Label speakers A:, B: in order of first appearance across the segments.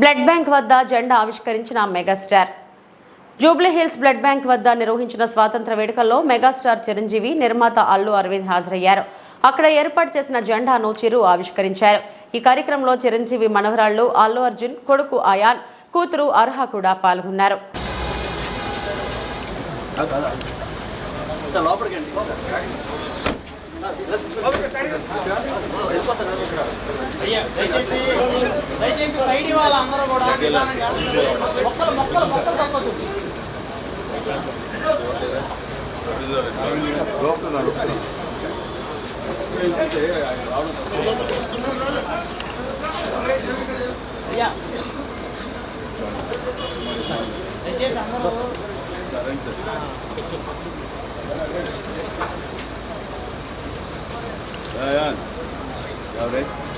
A: Blood bank వద్ద జెండా ఆవిష్కరించిన మెగాస్టార్. జూబ్లీహిల్స్ బ్లడ్ బ్యాంక్ వద్ద నిర్వహించిన స్వాతంత్ర వేడుకల్లో మెగాస్టార్ చిరంజీవి నిర్మాత అల్లు అరవింద్ హాజరయ్యారు. అక్కడ ఏర్పాటు చేసిన జెండాను చిరు ఆవిష్కరించారు. ఈ కార్యక్రమంలో చిరంజీవి మనవరాళ్ళు అల్లు అర్జున్ కొడుకు అయాన్ కూతురు అర్హ కూడా పాల్గొన్నారు.
B: దయచేసి దయచేసి సైడ్ ఇవ్వాలి అందరూ కూడా నిదానంగా మొక్కలు మొక్కలు మొక్కలు తప్పదు అయ్యా దయచేసి అందరూ
C: Ayan. Gabriel. Boom.
B: Side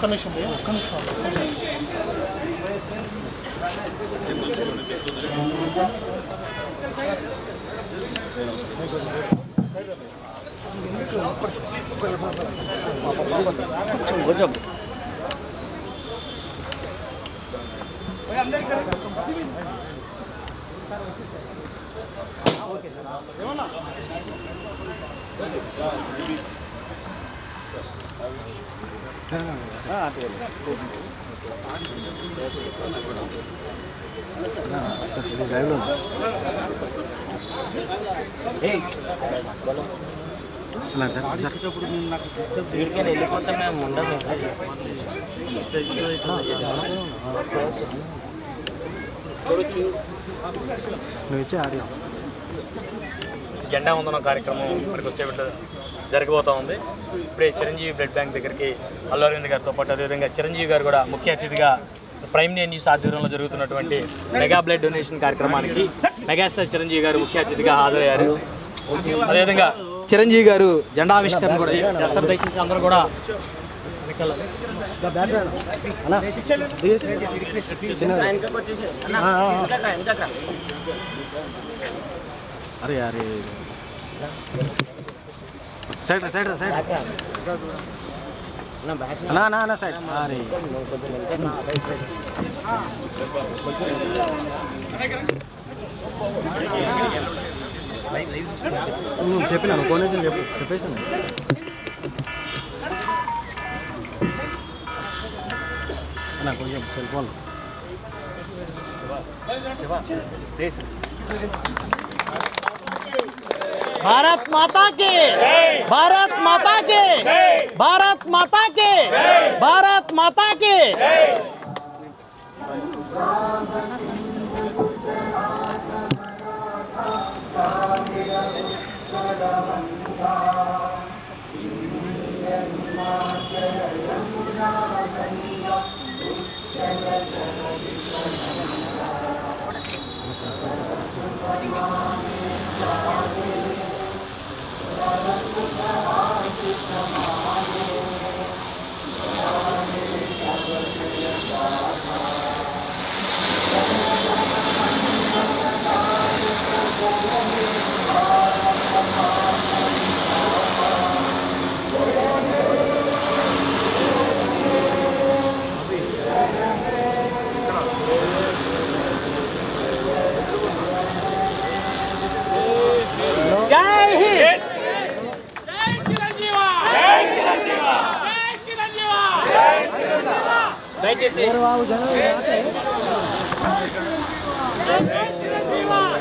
B: connection भैया कनेक्शन
C: गजब
B: अंदर
D: వీడికి వెళ్ళిపోతే మేము ఉండము చూడొచ్చు జెండా వందనం కార్యక్రమం మనకు వచ్చేటట్లు జరగబోతా ఉంది. ఇప్పుడే చిరంజీవి బ్లడ్ బ్యాంక్ దగ్గరికి అల్లు అరవింద్ గారితో పాటు అదేవిధంగా చిరంజీవి గారు కూడా ముఖ్య అతిథిగా ప్రైమ్ నే న్యూస్ ఆధ్వర్యంలో జరుగుతున్నటువంటి మెగా బ్లడ్ డొనేషన్ కార్యక్రమానికి మెగాస్టార్ చిరంజీవి గారు ముఖ్య అతిథిగా హాజరయ్యారు. అదేవిధంగా చిరంజీవి గారు జెండా ఆవిష్కరణ కూడా చేస్తారు. దయచేసి అందరూ కూడా.
E: अरे अरे साइड साइड साइड ना ना ना साइड अरे నువ్వు చెప్పినాను కోనేజీలు చెప్పు చెప్పేసాను అన్న కొంచెం సెల్ ఫోన్
B: भारत माता के। भारत माता के। भारत माता के। भारत माता के। जय जन
D: बात